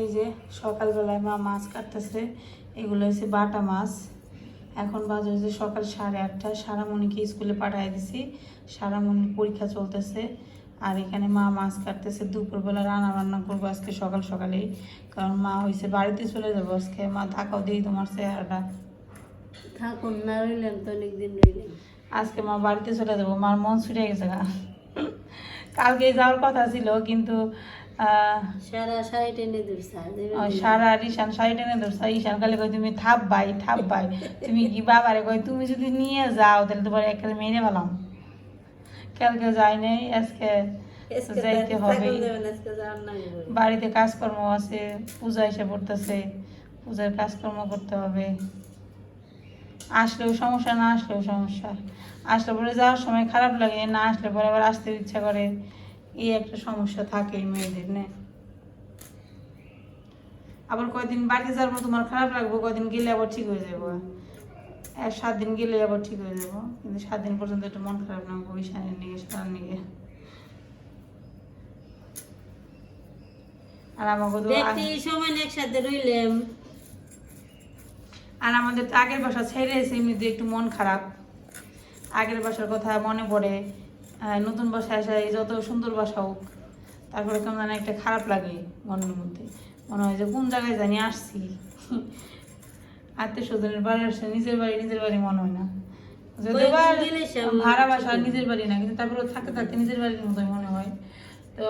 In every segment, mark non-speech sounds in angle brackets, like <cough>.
এই যে সকালবেলায় মা মাছ কাটতেছে এগুলো হচ্ছে বাটা মাছ। এখন বাজে হচ্ছে সকাল সাড়ে আটটা। সারামণিকে স্কুলে পাঠিয়ে দিছি। সারামণির পরীক্ষা চলতেছে। আর এখানে মা মাছ কাটতেছে। দুপুরবেলা রান্না বান্না করব আজকে সকাল সকালেই। কারণ মা হয়েছে বাড়িতে চলে যাব আজকে। মা থাকাও দিই তোমার চেহারাটা। থাকুন না রইলেন তো অনেকদিন রইলেন আজকে মা বাড়িতে চলে যাব। মার মন ছুটে গেছে গা। কালকে যাওয়ার কথা ছিল কিন্তু শাড়ি টেনে ধরছে ওই সারা আর ঈশান শাড়ি টেনে ধরছে। ঈশান কালে কই তুমি থাপ ভাই থাপ ভাই তুমি কি বাবারে? কই তুমি যদি নিয়ে যাও তাহলে তোমার একেবারে মেরে পেলাম কালকে যাই নাই আজকে যাইতে হবে বাড়িতে কাজকর্ম আছে পূজা এসে পড়তেছে পূজার কাজকর্ম করতে হবে। আসলেও সমস্যা না আসলেও সমস্যা। আসলে পরে যাওয়ার সময় খারাপ লাগে না আসলে পরে আবার আসতে ইচ্ছা করে। এই একটা সমস্যা থাকে এই মেয়েদের না। আবার কয়দিন যাওয়ার পর তোমার খারাপ লাগবে কয়দিন গেলে আবার ঠিক হয়ে যাব। এক সাত দিন গেলে আবার ঠিক হয়ে যাব। কিন্তু সাত দিন পর্যন্ত একটু মন খারাপ না ভবিষ্যতের নিয়ে সারার নিয়ে। আর আমাকে তো সময় একসাথে রইলাম। আর আমাদের তো আগের বাসা ছেড়ে এসে এমনিতে একটু মন খারাপ। আগের বাসার কথা মনে পড়ে। নতুন বাসায় আসা এই যত সুন্দর বাসা হোক তারপরে কেমন যেন একটা খারাপ লাগে মনের মধ্যে। মনে হয় যে কোন জায়গায় জানি আসছি? আত্মীয় স্বজনের বাড়ি আসছে নিজের বাড়ি নিজের বাড়ি মনে হয় না। ভাড়া বাসা নিজের বাড়ি না কিন্তু তারপরে থাকতে থাকতে নিজের বাড়ির মতোই মনে হয়। তো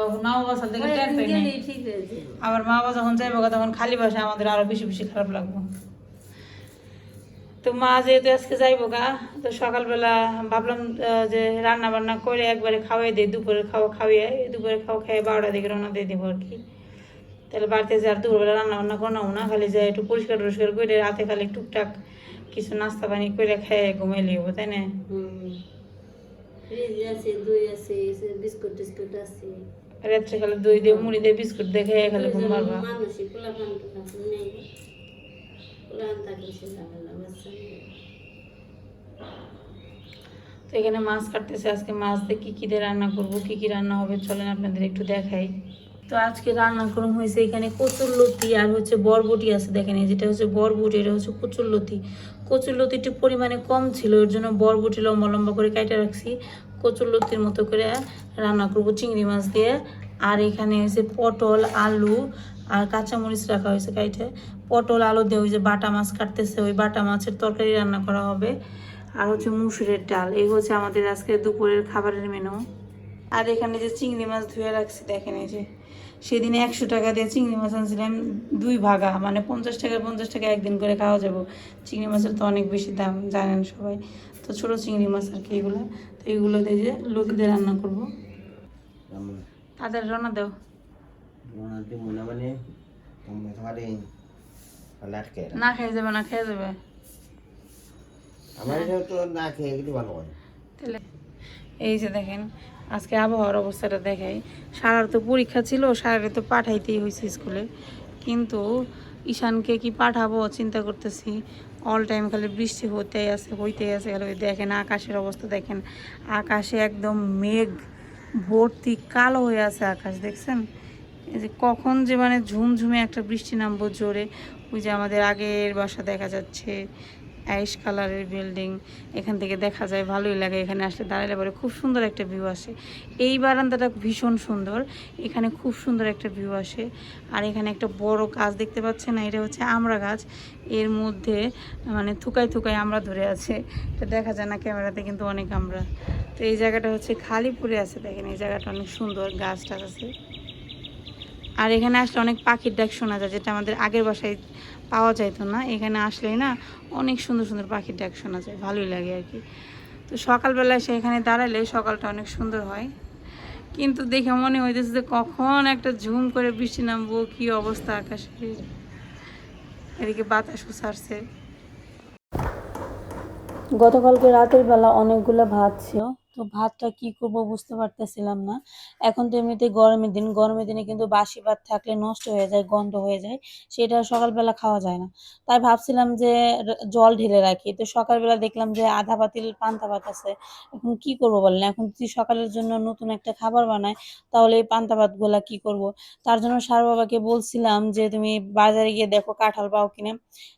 ঠিক হয়েছে আবার মা বাবা যখন যাইব তখন খালি বাসা আমাদের আরও বেশি বেশি খারাপ লাগবে। তো মা যেহেতু আজকে যাইবো গা তো সকালবেলা ভাবলাম যে রান্না বান্না করে একবারে খাওয়াই দিই দুপুরের খাওয়া খাওয়াই দুপুরের খাওয়া খাইয়ে বারোটা দিকে রওনা দিয়ে দেবো আর কি। তাহলে বাড়িতে যে আর দুপুরবেলা রান্না বান্না করো না খালি যে একটু পরিষ্কার টরিষ্কার করে রাতে খালি টুকটাক কিছু নাস্তা পানি করে খেয়ে ঘুমাই লিখব তাই না? রাত্রে খালি দই দিয়ে মুড়ি দিয়ে বিস্কুট দিয়ে খেয়ে খালি ঘুম তো এখানে মাছ কাটতেছে, আজকে মাছ দিয়ে কী কী দিয়ে রান্না করব, কী কী রান্না হবে, চলেন আপনাদের একটু দেখাই। তো আজকে রান্না করুন হয়েছে এখানে কচুর লতি আর হচ্ছে বরবটি আছে, দেখেন যেটা হচ্ছে বরবটি, এটা হচ্ছে কচুর লতি। কচুর লতিটি পরিমাণে কম ছিল, এর জন্য বরবটি লম্বা লম্বা করে কাইটা রাখছি। কচুর লতির মতো করে রান্না করব, চিংড়ি মাছ দিয়ে। আর এখানে হচ্ছে পটল, আলু আর কাঁচামরিচ রাখা হয়েছে কাইটে। পটল আলু দিয়ে ওই যে বাটা মাছ কাটতেছে ওই বাটা মাছের তরকারি রান্না করা হবে। আর হচ্ছে মুসুরের ডাল এই হচ্ছে আমাদের আজকে দুপুরের খাবারের মেনু আর এখানে যে চিংড়ি মাছ ধুয়ে রাখছি দেখেন এই যে। সেদিনে একশো টাকা দিয়ে চিংড়ি মাছ আনছিলাম দুই ভাগা মানে পঞ্চাশ টাকা পঞ্চাশ টাকা একদিন করে খাওয়া যাব। চিংড়ি মাছের তো অনেক বেশি দাম জানেন সবাই। তো ছোটো চিংড়ি মাছ আর কি এগুলো। তো এগুলো দিয়ে যে লোকদের রান্না করব। তাদের রান্না দাও। Kaya. না? খেয়ে যাবে না খেয়ে যাবে। আমার তো না খেয়ে গেলে ভালো হয়। তাহলে এই যে দেখেন আজকে আবহাওয়ার অবস্থাটা দেখাই। সারার তো পরীক্ষা ছিল সারারে তো পাঠাইতেই হয়েছে স্কুলে। কিন্তু ঈশানকে কি পাঠাবো চিন্তা করতেছি। অল টাইম খালি বৃষ্টি হতেই আছে হইতেই আছে। খালি ওই দেখেন আকাশের অবস্থা দেখেন। আকাশে একদম মেঘ ভর্তি কালো হয়ে আছে আকাশ দেখছেন? এই যে কখন যে মানে ঝুমঝুমে একটা বৃষ্টি নামবো জোরে, ওই যে আমাদের আগের বাসা দেখা যাচ্ছে, অ্যাশ কালারের বিল্ডিং, এখান থেকে দেখা যায় ভালোই লাগে এখানে আসলে দাঁড়ালে পরে খুব সুন্দর একটা ভিউ আসে। এই বারান্দাটা ভীষণ সুন্দর, এখানে খুব সুন্দর একটা ভিউ আসে। আর এখানে একটা বড় গাছ দেখতে পাচ্ছেন না এটা হচ্ছে আমড়া গাছ, এর মধ্যে মানে থুকায় থুকায় আমরা ধরে আছে। এটা দেখা যায় না ক্যামেরাতে কিন্তু অনেক আমরা। তো এই জায়গাটা হচ্ছে খালি পড়ে আছে, দেখেন এই জায়গাটা অনেক সুন্দর, গাছ টাছ আছে। আর এখানে আসলে অনেক পাখির ডাক শোনা যায়, যেটা আমাদের আগের বাসায় পাওয়া যাইতো না। এখানে আসলেই না অনেক সুন্দর সুন্দর পাখির ডাক শোনা যায়, ভালোই লাগে আর কি। তো সকালবেলায় সে এখানে দাঁড়ালে সকালটা অনেক সুন্দর হয়। কিন্তু দেখে মনে হইতেছে যে কখন একটা ঝুম করে বৃষ্টি নামবো, কি অবস্থা আকাশের। এদিকে বাতাসও ছাড়ছে। গতকালকে রাতের বেলা অনেকগুলো ভাত ছিল। তো ভাতটা কি করব বুঝতে পারতেছিলাম না। এখন তো এমনিতে গরমের দিন, গরমের দিনে কিন্তু বাসি ভাত থাকলে নষ্ট হয়ে যায়, গন্ধ হয়ে যায়, সেটা সকালবেলা খাওয়া যায় না। তাই ভাবছিলাম যে জল ঢেলে রাখি। তো সকালবেলা দেখলাম যে আধা পাতিল পান্তা ভাত আছে। এখন কি করব বলেন? এখন যদি সকালের জন্য নতুন একটা খাবার বানাই, তাহলে এই পান্তা ভাতগুলা কি করব? তার জন্য সার বাবাকে বলছিলাম যে, তুমি বাজারে গিয়ে দেখো কাঁঠাল পাও কিনা?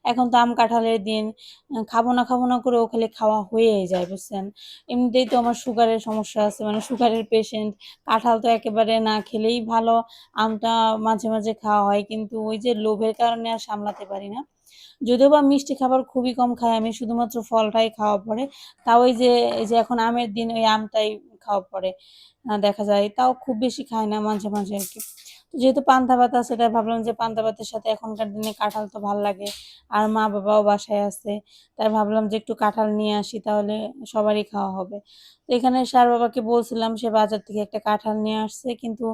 এখন তো আম কাঁঠালের দিন, খাব না খাব না করে ওখানে খাওয়া হয়েই যায়, বুঝছেন? এমনিতেই তো আমার সুগারের সমস্যা আছে মানে সুগারের পেশেন্ট কাঁঠাল তো একেবারে না খেলেই ভালো, আমটা মাঝে মাঝে খাওয়া হয়, কিন্তু ওই যে লোভের কারণে আর সামলাতে পারি না। যদিও বা মিষ্টি খাবার খুবই কম খাই আমি, শুধুমাত্র ফলটাই খাওয়া পড়ে, তাও ওই যে, এই যে এখন আমের দিন ওই আমটাই খাওয়া পড়ে দেখা যায়, তাও খুব বেশি খাই না মাঝে মাঝে আর কি। যেহেতু পান্তা ভাত আছে, তাই ভাবলাম যে পান্তা ভাতের সাথে এখনকার দিনে কাঁঠাল তো ভালো লাগে, আর মা বাবাও বাসায় আছে, তাই ভাবলাম যে একটু কাঁঠাল নিয়ে আসি, তাহলে সবারই খাওয়া হবে। এখানে সার বাবাকে বলছিলাম সে বাজার থেকে একটা কাঁঠাল নিয়ে আসছে, কিন্তু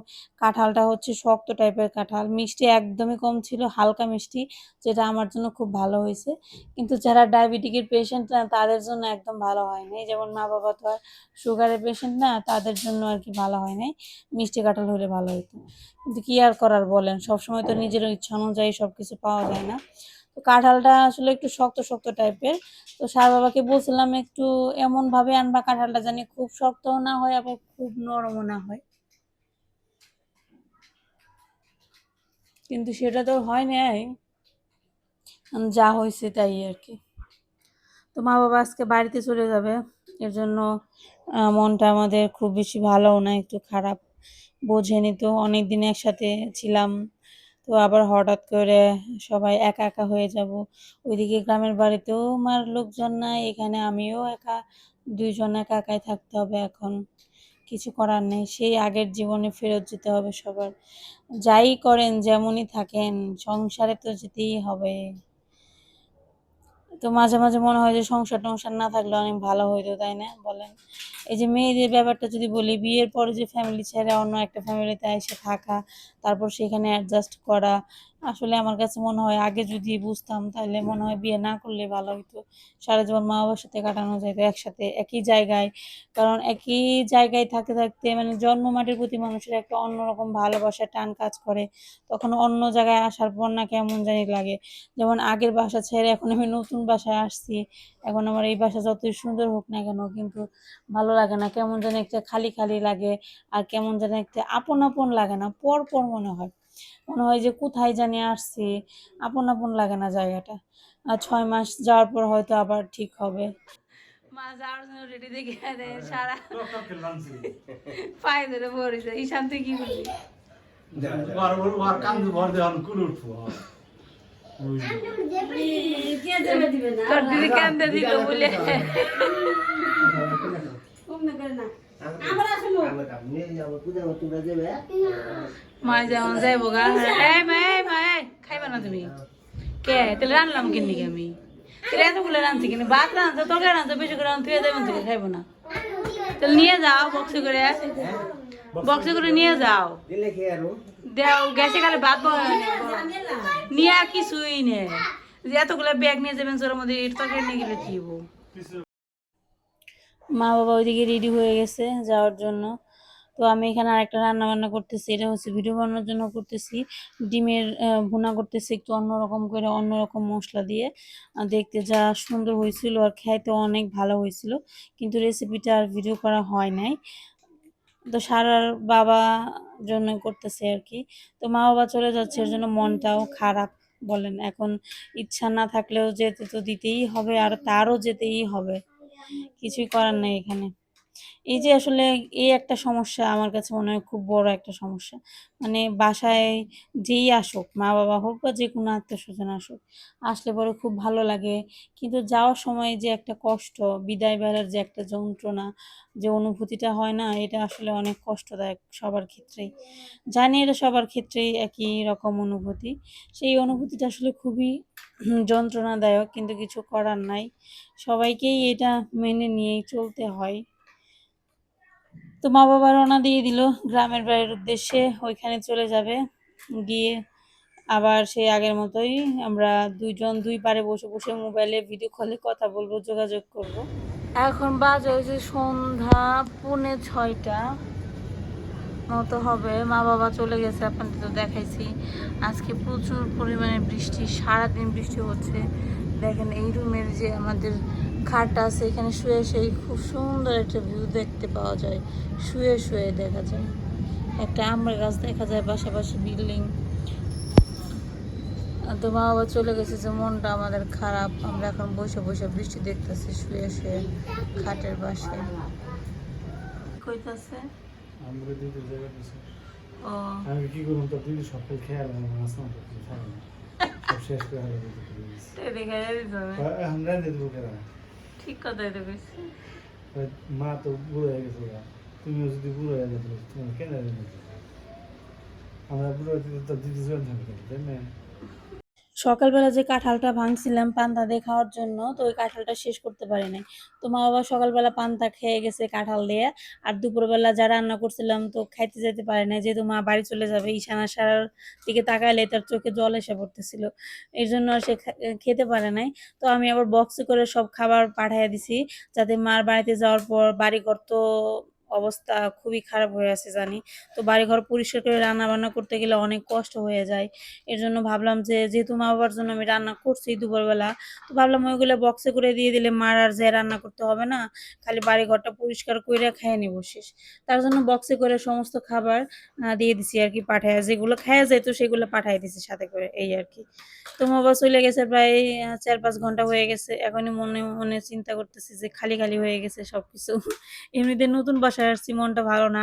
কাঁঠালটা হচ্ছে শক্ত টাইপের কাঁঠাল। মিষ্টি একদমই কম ছিল, হালকা মিষ্টি, যেটা আমার জন্য খুব ভালো হয়েছে। কিন্তু যারা ডায়াবেটিকের পেশেন্ট না, তাদের জন্য একদম ভালো হয় নাই। যেমন মা বাবা তো আর সুগারের পেশেন্ট না, তাদের জন্য আর কি ভালো হয় নাই। মিষ্টি কাঁঠাল হলে ভালো হতো। কিন্তু কি আর করার বলেন? সবসময় তো নিজের ইচ্ছা অনুযায়ী সব কিছু পাওয়া যায় না। তো কাঁঠালটা আসলে একটু শক্ত শক্ত টাইপের। তো সার বাবাকে বলছিলাম একটু এমন ভাবে আনবা কাঁঠালটা জানি খুব শক্ত না হয় আবার খুব নরমও না হয়। কিন্তু সেটা তো হয় নাই। যা হয়েছে তাই আর কি। তো মা বাবা আজকে বাড়িতে চলে যাবে। এর জন্য মনটা আমাদের খুব বেশি ভালোও না, একটু খারাপ। বোঝেনি তো অনেক দিন একসাথে ছিলাম। তো আবার হঠাৎ করে সবাই একা একা হয়ে যাব। ওইদিকে গ্রামের বাড়িতেও আমার লোকজন নাই, এখানে আমিও একা, দুইজন একা, একাই থাকতে হবে এখন। কিছু করার নেই, সেই আগের জীবনে ফেরত যেতে হবে সবার। যাই করেন, যেমনই থাকেন, সংসারে তো যেতেই হবে। তো মাঝে মাঝে মনে হয় যে সংসার টংসার না থাকলে অনেক ভালো হইতো, তাই না? বলেন। এই যে মেয়েদের ব্যাপারটা যদি বলি, বিয়ের পরে যে ফ্যামিলি ছেড়ে অন্য একটা ফ্যামিলিতে এসে থাকা, তারপর সেখানে অ্যাডজাস্ট করা আসলে আমার কাছে মনে হয় আগে যদি বুঝতাম তাহলে মনে হয় বিয়ে না করলে ভালো হতো সারা জীবন মা বাবার সাথে কাটানো যেত একসাথে, একই জায়গায়। কারণ একই জায়গায় থাকতে থাকতে মানে জন্ম মাটির প্রতি মানুষের একটা অন্যরকম ভালোবাসা টান কাজ করে। তখন অন্য জায়গায় আসার পর না কেমন জানি লাগে। যেমন আগের বাসা ছেড়ে এখন আমি নতুন বাসায় আসছি। এখন আমার এই বাসা যতই সুন্দর হোক না কেন কিন্তু ভালো লাগে না। কেমন যেন একটা খালি খালি লাগে। আর কেমন যেন একটা আপন আপন লাগে না। পর পর মনে হয়। মনে হয় যে কোথায় জানি আসছি আপন আপন লাগে না জায়গাটা। আর ছয় মাস যাওয়ার পর হয়তো আবার ঠিক হবে। মা যাওয়ার জন্য রেডি দেখে সারা পায়ে ধরে পড়েছে ঈশান তুই কি বললি war war war কান্দু ভর দেওয়ান কুল উঠবো কে দেবে দিবে না তোর দিদি কান্দে দিল বলে কমনে করে না আমরা আসলে আমরা কাম নিয়ে যাব পূজা করতে তোমরা যাবে মা যেমন যাইব গা এই মা এই মা এই খাইবা না তুমি? কে? তাহলে রান্নাম কিনি আমি? তাহলে এতগুলো রাঁধছি কিনি? ভাত রাঁধছো তোকে রাঁধছো বেশি করে রাঁধতে দেবেন থেকে খাইবো না। তাহলে নিয়ে যাও বক্সে করে। বক্সে করে নিয়ে যাও। দিলে খেয়ে আরও দেও গেছে খালি ভাত নিয়ে আর কিছুই নেই। যে এতগুলো ব্যাগ নিয়ে যাবেন তোর মধ্যে নিয়ে গেলে কি মা বাবা ওইদিকে রেডি হয়ে গেছে যাওয়ার জন্য। তো আমি এখানে আরেকটা রান্না বান্না করতেছি, এটা হচ্ছে ভিডিও বানানোর জন্য করতেছি। ডিমের ভুনা করতেছি একটু অন্যরকম করে, অন্যরকম মশলা দিয়ে। দেখতে যা সুন্দর হয়েছিল আর খাইতে অনেক ভালো হয়েছিল, কিন্তু রেসিপিটা আর ভিডিও করা হয় নাই। তো সারার বাবা জন্য করতেছে আর কি। তো মা বাবা চলে যাচ্ছে, এর জন্য মনটাও খারাপ বলেন। এখন ইচ্ছা না থাকলেও যেতে তো দিতেই হবে, আর তারও যেতেই হবে। কিছুই করার নেই এখানে। এই যে আসলে এই একটা সমস্যা আমার কাছে মনে হয় খুব বড় একটা সমস্যা। মানে বাসায় যেই আসুক মা বাবা হোক বা যে কোনো আত্মীয় স্বজন আসুক, আসলে পরে খুব ভালো লাগে। কিন্তু যাওয়ার সময় যে একটা কষ্ট, বিদায় বেলার যে একটা যন্ত্রণা, যে অনুভূতিটা হয় না, এটা আসলে অনেক কষ্টদায়ক সবার ক্ষেত্রেই। জানি এটা সবার ক্ষেত্রেই একই রকম অনুভূতি। সেই অনুভূতিটা আসলে খুবই যন্ত্রণাদায়ক, কিন্তু কিছু করার নাই। সবাইকেই এটা মেনে নিয়েই চলতে হয়। তো মা বাবা রওনা দিয়ে দিল গ্রামের বাড়ির উদ্দেশ্যে, ওইখানে চলে যাবে। গিয়ে আবার সেই আগের মতোই আমরা দুইজন দুই পারে বসে বসে মোবাইলে ভিডিও কলে কথা বলব, যোগাযোগ করব। এখন বাজে হয়েছে সন্ধ্যা পৌনে ছয়টা মতো হবে। মা বাবা চলে গেছে, আপনাদের তো দেখাইছি। আজকে প্রচুর পরিমাণে বৃষ্টি, সারাদিন বৃষ্টি হচ্ছে। দেখেন এই রুমের যে আমাদের খাটটা আছে এখানে শুয়ে শুয়ে খুব সুন্দর একটা ভিউ দেখতে পাওয়া যায়। শুয়ে শুয়ে দেখা যায়। একটা আম্বার গাছ দেখা যায় পাশাপাশি বিল্ডিং। তো মা বাবা চলে গেছে যে মনটা আমাদের খারাপ। আমরা এখন বসে বসে বৃষ্টি দেখতেছি শুয়ে শুয়ে খাটের পাশে। কইতাছে? আমরা দিদি জায়গা দিছি। ও। আমি কি তো দিদি সকাল খেয়াল আমার সব শেষ করে কেন ঠিক কথাই তো কইছি। মা তো বুড়ো হয়ে গেছে তুমিও যদি বুড়ো হয়ে যেত তুমি কেন আমরা বুড়ো হতে তো দিদি জয়েন থাকবে তাই না? সকালবেলা যে কাঁঠালটা ভাঙছিলাম পান্তা দিয়ে খাওয়ার জন্য, তো ওই কাঁঠালটা শেষ করতে পারি নাই। তো মা বাবা সকালবেলা পান্তা খেয়ে গেছে কাঁঠাল দিয়ে, আর দুপুরবেলা যা রান্না করছিলাম তো খাইতে যেতে পারে না যেহেতু মা বাড়ি চলে যাবে, ঈশান আসার দিকে তাকাইলে তার চোখে জল এসে পড়তেছিল। এই জন্য সে খেতে পারে নাই। তো আমি আবার বক্সে করে সব খাবার পাঠিয়ে দিছি, যাতে মার বাড়িতে যাওয়ার পর বাড়িঘর তো অবস্থা খুবই খারাপ হয়ে আছে জানি। তো বাড়িঘর পরিষ্কার করে রান্না বান্না করতে গেলে অনেক কষ্ট হয়ে যায়। এর জন্য ভাবলাম যে যেহেতু মা বাবার জন্য আমি রান্না করছি দুপুরবেলা, তো ভাবলাম ওইগুলো বক্সে করে দিয়ে দিলে মার আর যে রান্না করতে হবে না, খালি বাড়ি ঘরটা পরিষ্কার করে খেয়ে নিব শেষ। তার জন্য বক্সে করে সমস্ত খাবার দিয়ে দিছি আর কি পাঠায়। যেগুলো খাওয়া যায় তো সেগুলো পাঠাই দিছি সাথে করে, এই আর কি। তো মা বাবা চলে গেছে প্রায় চার পাঁচ ঘণ্টা হয়ে গেছে। এখনই মনে মনে চিন্তা করতেছি যে খালি খালি হয়ে গেছে সবকিছু। <laughs> এমনিতে নতুন বাসায় আসছি মনটা ভালো না।